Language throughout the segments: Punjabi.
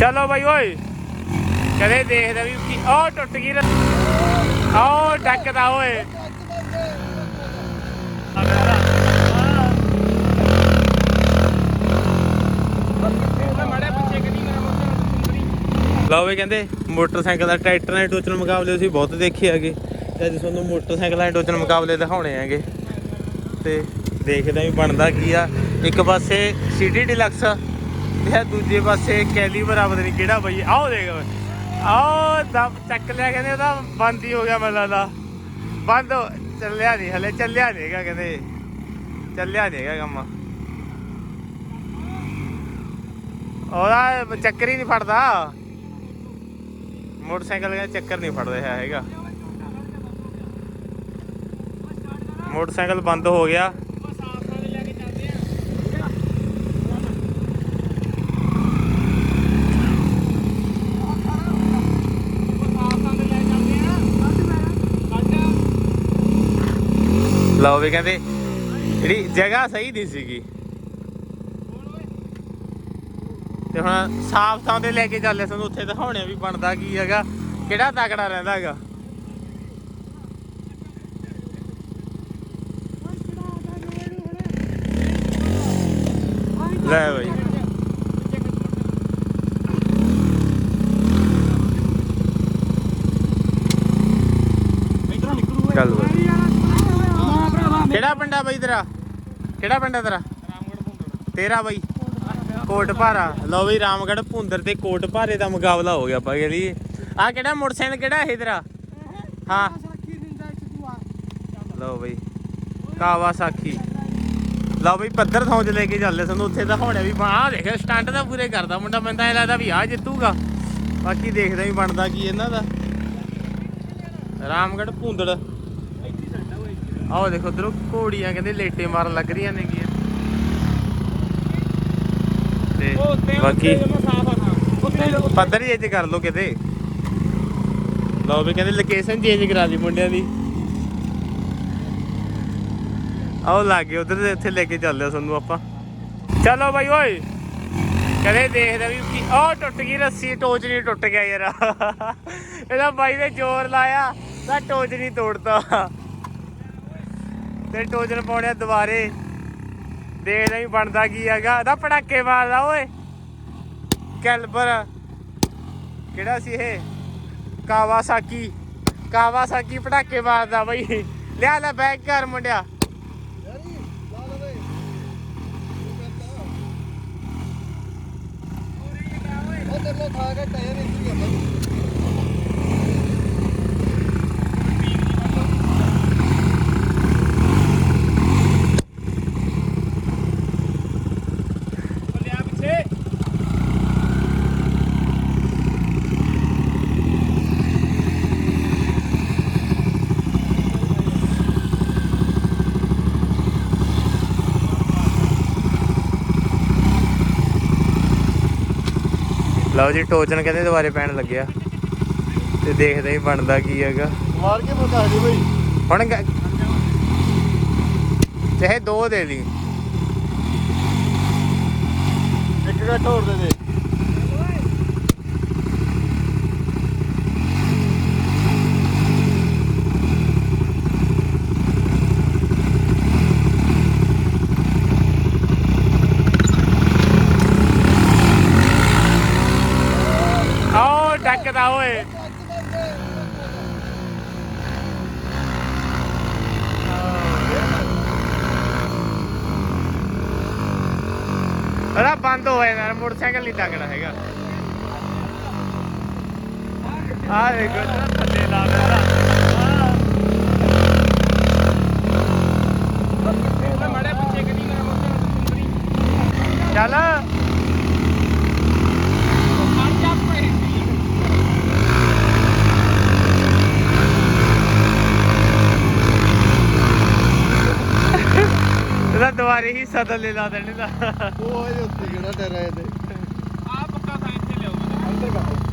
ਚਲੋ ਬਾਈ ਓਏ। ਕਦੇ ਦੇਖਦਾ ਵੀ ਕੀ ਉਹ ਟੁੱਟ ਗਈ ਰ- ਡੱਕਦਾ ਓਏ। ਲਓ ਵੀ ਕਹਿੰਦੇ ਮੋਟਰਸਾਈਕਲ ਦਾ ਟਰੈਕਟਰ ਨਾਲ ਟੋਚਨ ਮੁਕਾਬਲੇ ਅਸੀਂ ਬਹੁਤ ਦੇਖੇ ਹੈਗੇ। ਤੇ ਅੱਜ ਤੁਹਾਨੂੰ ਮੋਟਰਸਾਈਕਲਾਂ ਦੇ ਟੋਚਨ ਮੁਕਾਬਲੇ ਦਿਖਾਉਣੇ ਹੈਗੇ। ਤੇ ਦੇਖਦੇ ਆਂ ਵੀ ਬਣਦਾ ਕੀ ਆ। ਇੱਕ ਪਾਸੇ ਸਿਟੀ ਡਿਲਕਸ ਤੇ ਦੂਜੇ ਪਾਸੇ ਕੈਲੀਬਰ ਪਤਾ ਨਹੀਂ, ਕਿਹੜਾ ਬਈ? ਆਓ ਦੇਖ। ਆਓ ਦਮ ਚੱਕ ਲਿਆ, ਕਹਿੰਦੇ ਉਹਦਾ ਬੰਦ ਹੀ ਹੋ ਗਿਆ ਮੈਨੂੰ ਲੱਗਦਾ। ਬੰਦ ਚੱਲਿਆ ਨਹੀਂ ਹਲੇ, ਚੱਲਿਆ ਨਹੀਂ ਕਹਿੰਦੇ। ਚੱਲਿਆ ਨਹੀਂ ਕੰਮ। ਉਹਦਾ ਚੱਕਰ ਹੀ ਨਹੀਂ ਫੜਦਾ। ਮੋਟਰਸਾਈਕਲ ਦਾ ਚੱਕਰ ਨਹੀਂ ਫੜ ਰਿਹਾ ਹੈਗਾ। ਮੋਟਰਸਾਈਕਲ ਬੰਦ ਹੋ ਗਿਆ। ਲਓ ਵੀ ਕਹਿੰਦੇ, ਜਿਹੜੀ ਜਗ੍ਹਾ ਸਹੀ ਦੀ ਸੀਗੀ। ਤੇ ਹੁਣ ਸਾਫ਼ ਥਾਂ ਤੇ ਲੈ ਕੇ ਚੱਲੇ ਸਾਨੂੰ ਉੱਥੇ ਦਿਖਾਉਣੇ ਵੀ ਬਣਦਾ ਕੀ ਹੈਗਾ, ਕਿਹੜਾ ਤਕੜਾ ਰਹਿੰਦਾ ਹੈਗਾ। ਲੈ ਬਈ ਚੱਲ ਬਈ ਕਿਹੜਾ ਪਿੰਡ ਆ ਬਾਈ ਤੇਰਾ? ਕਿਹੜਾ ਪਿੰਡ ਆ ਤੇਰਾ? ਤੇਰਾ ਬਾਈ। ਕੋਟ ਭਾਰਾ ਲਓ ਬਈ ਰਾਮਗੜ ਭੁੰਦਰ ਤੇ ਕੋਟ ਭਾਰੇ ਦਾ ਮੁਕਾਬਲਾ ਹੋ ਗਿਆ ਆਪਾਂ ਕਹਿੰਦੀ ਆ ਕਿਹੜਾ ਮੋਟਰਸਾਈਕਲ, ਕਿਹੜਾ ਇਹ ਤੇਰਾ? ਹਾਂ। ਲਓ ਬਈ, ਕਾਵਾਸਾਕੀ। ਲਓ ਬਈ, ਪੱਧਰ ਥਾਂ 'ਚ ਲੈ ਕੇ ਚੱਲੇ ਸਾਨੂੰ, ਉੱਥੇ ਤਾਂ ਹੋਣੇ ਵੀ ਆਹ ਦੇਖਿਆ ਸਟੰਟ ਦਾ ਪੂਰੇ ਕਰਦਾ ਮੁੰਡਾ, ਮੈਨੂੰ ਤਾਂ ਲੱਗਦਾ ਵੀ ਆ ਜਿੱਤੂਗਾ। ਬਾਕੀ ਦੇਖਦੇ ਵੀ ਬਣਦਾ ਕੀ ਇਹਨਾਂ ਦਾ। ਰਾਮਗੜ ਭੁੰਦੜ ਆਓ ਦੇਖੋ ਉਧਰੋਂ ਘੋੜੀਆਂ ਕਹਿੰਦੇ ਲੇਟੇ ਮਾਰਨ ਲੱਗ ਰਹੀਆਂ ਨੇਗੀਆਂ। ਤੇ ਬਾਕੀ ਪੱਧਰ ਹੀ ਚੇਂਜ ਕਰ ਲਓ ਕਿਤੇ। ਲਓ ਵੀ ਕਹਿੰਦੇ ਲੋਕੇਸ਼ਨ ਚੇਂਜ ਕਰਾ ਲਈ ਮੁੰਡਿਆਂ ਦੀ। ਆਓ ਲਾਗੇ ਉਧਰ ਦੇ ਇੱਥੇ ਲੈ ਕੇ ਚੱਲਿਆ ਤੁਹਾਨੂੰ ਆਪਾਂ। ਚਲੋ ਬਾਈ ਓਏ। ਕਦੇ ਦੇਖਦਾ ਵੀ ਕੀ ਉਹ ਟੁੱਟ ਗਈ ਰੱਸੀ ਟੋਚ ਨਹੀਂ ਟੁੱਟ ਗਿਆ ਯਾਰ। ਇਹਦਾ ਬਾਈ ਨੇ ਜ਼ੋਰ ਲਾਇਆ ਤਾਂ ਟੋਚ ਨਹੀਂ ਤੋੜਤਾ। ਤੇ ਟੋਚਨ ਪਾਉਣਿਆ ਦੁਬਾਰੇ। ਦੇਖਦਾ ਹੀ ਬਣਦਾ ਕੀ ਹੈਗਾ। ਇਹਦਾ ਪੜਾਕੇ ਮਾਰਦਾ, ਓਏ। ਕੈਲਬਰ। ਕਿਹੜਾ ਸੀ ਇਹ? ਕਾਵਾਸਾਕੀ। ਕਾਵਾਸਾਕੀ ਪਟਾਕੇ ਮਾਰਦਾ ਬਈ। ਲਿਆ ਲੈ ਬੈਗ ਕਰ ਮੁੰਡਿਆ। ਲਓ ਜੀ ਟੋਚਨ ਕਹਿੰਦੇ ਦੁਬਾਰੇ ਪੈਣ ਲੱਗਿਆ। ਤੇ ਦੇਖਦੇ ਹੀ ਬਣਦਾ ਕੀ ਹੈਗਾ। ਮਾਰ ਕੇ ਬਤਾ ਦੇ ਬਈ। ਹੁਣ ਚਾਹੇ ਦੋ ਦੇ ਲਈ ਇੱਕ ਘੱਟ ਹੋਰ ਦੇ ਦੇ। ਆਓ ਓਏ। ਅਰੇ ਬੰਦ ਹੋਇਆ ਯਾਰ, ਮੋਟਰਸਾਈਕਲ ਨਹੀਂ ਟੱਕਣਾ ਹੈਗਾ। ਆ ਦੇਖੋ ਥੱਲੇ ਲਾ ਦਿੰਦਾ ਚੱਲ ਇਹਦਾ ਹੀ ਸਦਲ ਲੈ ਲਾ ਦੇਣੇ ਦਾ ਉਹ ਇਹਦੇ ਉੱਤੇ ਕਿਹੜਾ ਟੈਰਾ ਇਹਦੇ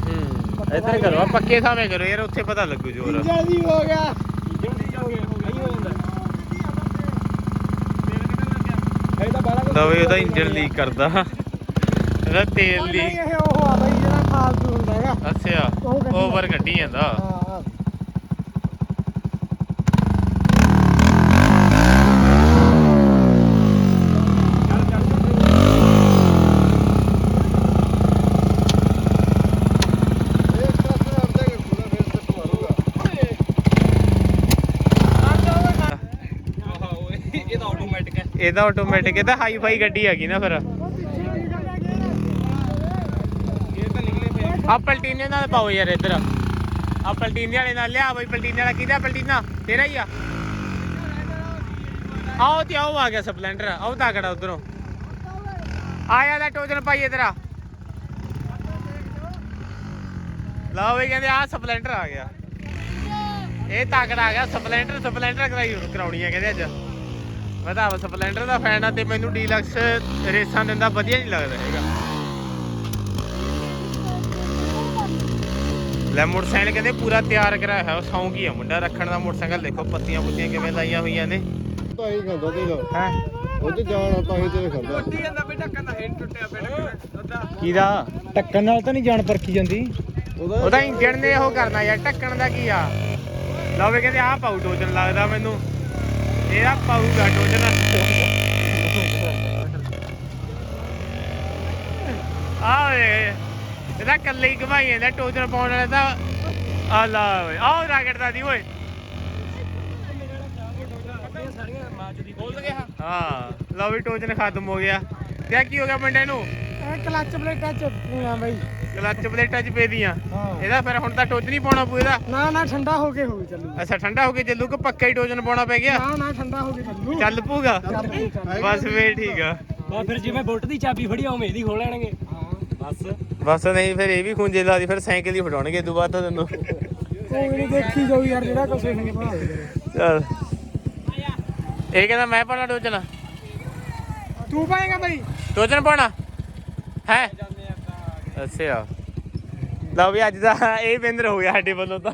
ਹੂੰ ਇੱਧਰ ਕਰੋ ਆ ਪੱਕੇ ਥਾਵੇਂ ਕਰੋ ਯਾਰ ਉੱਥੇ ਪਤਾ ਲੱਗੂ ਜੋਰ। ਜਲਦੀ ਹੋ ਗਿਆ। ਲਓ ਵੀ ਉਹਦਾ ਇੰਜਨ ਲੀਕ ਕਰਦਾ। ਇਹਦਾ ਤੇਲ ਲੀਕ ਇਹ ਉਹ ਆ ਬਈ ਜਿਹੜਾ ਅੱਛਾ ਉਹ ਗੱਡੀ ਓਵਰ ਕੱਢੀ ਜਾਂਦਾ ਹਾਂ ਇੱਕ ਪਾਸੇ ਹਟਦਾ ਕਿ ਪੂਰਾ ਫਿਰ ਸੱਟ ਮਾਰੂਗਾ ਇਹਦਾ ਆਟੋਮੈਟਿਕ ਇਹ ਤਾਂ ਹਾਈ ਫਾਈ ਗੱਡੀ ਹੈਗੀ ਨਾ ਫਿਰ। ਆ ਪਲਟੀਨੇ ਨਾਲ ਪਾਓ ਯਾਰ ਇੱਧਰ। ਆ ਪਲਟੀਨੇ ਵਾਲੇ ਨਾਲ ਲਿਆ ਬਈ, ਪਲਟੀਨੇ ਵਾਲਾ ਕਿਹਦਾ ਪਲਟੀਨਾ? ਤੇਰਾ ਹੀ ਆ। ਆਓ ਤੇ ਆਓ ਆ ਗਿਆ ਸਪਲੈਂਡਰ ਆਓ ਤਾਕੜਾ ਉਧਰੋਂ। ਆਇਆ ਦਾ ਟੋਜਨ ਪਾਈਏ ਤੇਰਾ ਲਓ ਵੀ ਕਹਿੰਦੇ ਆ ਸਪਲੈਂਡਰ ਆ ਗਿਆ। ਇਹ ਤਾਕੜਾ ਆ ਗਿਆ, ਸਪਲੈਂਡਰ ਸਪਲੈਂਡਰ ਕਰਾਈ ਕਰਾਉਣੀ ਆ ਕਹਿੰਦੇ ਅੱਜ। ਮੈਂ ਤਾਂ ਸਪਲੈਂਡਰ ਦਾ ਫੈਨ ਆ ਤੇ ਮੈਨੂੰ ਡੀਲਕਸ ਰੇਸਾਂ ਦਿੰਦਾ ਵਧੀਆ ਨਹੀਂ ਲੱਗਦਾ ਹੈਗਾ। ਲੈ ਮੋਟਰਸਾਈਕਲ ਕਹਿੰਦੇ ਪੂਰਾ ਤਿਆਰ ਕਰਾਇਆ ਹੋਇਆ ਸ਼ੌਂਕ ਹੀ ਆ ਮੁੰਡਾ ਰੱਖਣ ਦਾ ਮੋਟਰਸਾਈਕਲ ਦੇਖੋ ਪੱਤੀਆਂ ਪੁੱਤੀਆਂ ਕਿਵੇਂ ਲਾਈਆਂ ਹੋਈਆਂ ਨੇ। ਤਾਂ ਹੀ ਖਾਂਦਾ ਤੇਗਾ ਹੈ? ਉਹ ਤੇ ਜਾਣ ਤਾਂ ਹੀ ਤੇ ਖਾਂਦਾ ਕਿਹਦਾ? ਟੱਕਣ ਨਾਲ ਤਾਂ ਨਹੀਂ ਜਾਣ ਪਰਖੀ ਜਾਂਦੀ। ਉਹਦਾ ਇੰਜਣ ਨੇ ਉਹ ਕਰਨਾ ਯਾਰ ਟੱਕਣ ਦਾ ਕੀ ਆ? ਲਓ ਵੀ ਕਹਿੰਦੇ ਆਹ ਪਾਉ ਟੋਜਨ ਲੱਗਦਾ ਮੈਨੂੰ। ਇਹਦਾ ਪਾਊਗਾ ਇਹਦਾ ਕੱਲੇ ਹੀ ਘਮਾਈ ਜਾਂਦਾ ਪਾਉਣ ਵਾਲਾ ਤਾਂ ਆ ਲਾ ਓਏ ਆਹ ਰਾਕਟ ਦਾ ਦੀ ਓਏ। ਹਾਂ ਲਓ ਵੀ ਟੋਜਨ ਖਤਮ ਹੋ ਗਿਆ। ਤੇ ਕੀ ਹੋ ਗਿਆ ਮੁੰਡੇ ਨੂੰ। ਇਹ ਕਲੱਚ ਪਲੇਟਾਂ ਚ ਆ ਬਾਈ। ਕਲੱਚ ਪਲੇਟਾਂ ਚ ਪੇ ਦੀਆਂ ਹਾਂ। ਇਹਦਾ ਫਿਰ ਹੁਣ ਤਾਂ ਟੋਜਨ ਹੀ ਪਾਉਣਾ ਪਊ ਇਹਦਾ ਨਾ ਨਾ ਠੰਡਾ ਹੋ ਕੇ ਹੋਊ ਚੱਲੂ। ਅੱਛਾ ਠੰਡਾ ਹੋ ਕੇ ਚੱਲੂ ਕਿ ਪੱਕਾ ਹੀ ਟੋਜਨ ਪਾਉਣਾ ਪੈ ਗਿਆ? ਨਾ ਨਾ ਠੰਡਾ ਹੋ ਕੇ ਚੱਲੂ। ਚੱਲ ਪੂਗਾ ਚੱਲ ਪੂ, ਚੱਲ। ਬਸ ਵੇ ਠੀਕ ਆ। ਬਾ ਫਿਰ ਜਿਵੇਂ ਬੁਲਟ ਦੀ ਚਾਬੀ ਫੜੀ ਉਵੇਂ ਇਹਦੀ ਖੋਲ ਲੈਣਗੇ। ਬਸ। ਬਸ ਨਹੀਂ ਫਿਰ ਇਹ ਵੀ ਖੁੰਝੇ ਲਾ ਦੀ ਫਿਰ ਸਾਈਕਲ ਹੀ ਫਟਾਉਣਗੇ ਤੂੰ ਬਾਅਦ ਤਾਂ ਤੈਨੂੰ। ਕੋਈ ਨਹੀਂ ਦੇਖੀ ਜਾਊ ਯਾਰ ਜਿਹੜਾ ਕੁਛ ਹੋਣੀ ਬਣਾ ਦੇ ਚੱਲ। ਇਹ ਕਹਿੰਦਾ ਮੈਂ ਪਾਣਾ ਟੋਜਨ ਤੂੰ ਪਾਏਗਾ ਬਾਈ? ਟੋਜਨ ਪਾਣਾ ਹੈ? ਅੱਛਾ। ਲਓ ਵੀ ਅੱਜ ਦਾ ਇਹ ਬਿੰਦਰ ਹੋ ਗਿਆ ਸਾਡੇ ਵੱਲੋਂ ਤਾਂ।